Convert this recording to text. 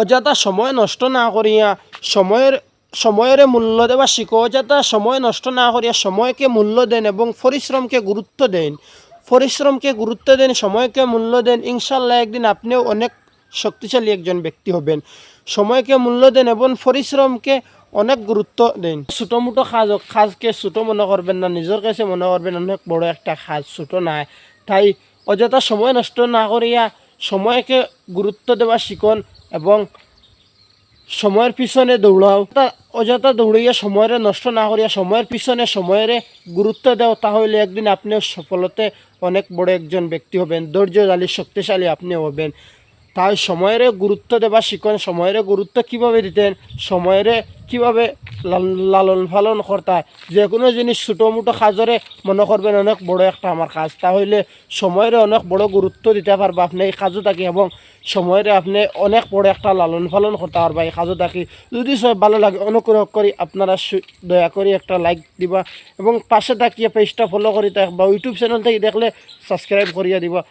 অযথা সময় নষ্ট না করিয়া সময়ের সময়ের মূল্য দেওয়া শিখো অযথা সময় নষ্ট না করিয়া সময়কে মূল্য দেন এবং পরিশ্রমকে গুরুত্ব দেন। পরিশ্রমকে গুরুত্ব দেন সময়কে মূল্য দেন। ইনশাল্লাহ একদিন আপনিও অনেক শক্তিশালী একজন ব্যক্তি হবেন। সময়কে মূল্য দেন এবং পরিশ্রমকে অনেক গুরুত্ব দেন। ছোটো মোটো হোক, কাজকে ছোটো মনে করবেন না নিজের কাছে মনে করবেন অনেক বড় একটা কাজ ছোটো নাই। তাই অযথা সময় নষ্ট না করিয়া সময়কে গুরুত্ব দেওয়া শিখন এবং সময়ের পিছনে দৌড়াও। তা অযথা দৌড়িয়া সময়ের নষ্ট না করিয়া সময়ের পিছনে সময়ের গুরুত্ব দাও, তাহলে একদিন আপনিও সফলতে অনেক বড় একজন ব্যক্তি হবেন। ধৈর্যশালী শক্তিশালী আপনি হবেন। তাই সময়ের গুরুত্ব দেবা শিখন সময়ের গুরুত্ব কীভাবে দিতেন, সময়ের কীভাবে লাল- লালন পালন করতে যে কোনো জিনিস ছোটো মোটো কাজরে মনে করবেন, অনেক বড় একটা আমার কাজ। তাহলে সময়ের অনেক বড় গুরুত্ব দিতে পারবা আপনি, এই কাজও থাকি। এবং সময়ের আপনি অনেক বড় একটা লালন পালন করতে পারবা, এই কাজও থাকি। যদি সব ভালো লাগে, অনুগ্রহ করি আপনারা দয়া করে একটা লাইক দিবা। এবং পাশে থাকিয়ে পেজটা ফলো করি থাকবা ইউটিউব চ্যানেল থেকে দেখলে সাবস্ক্রাইব করিয়া দিবা।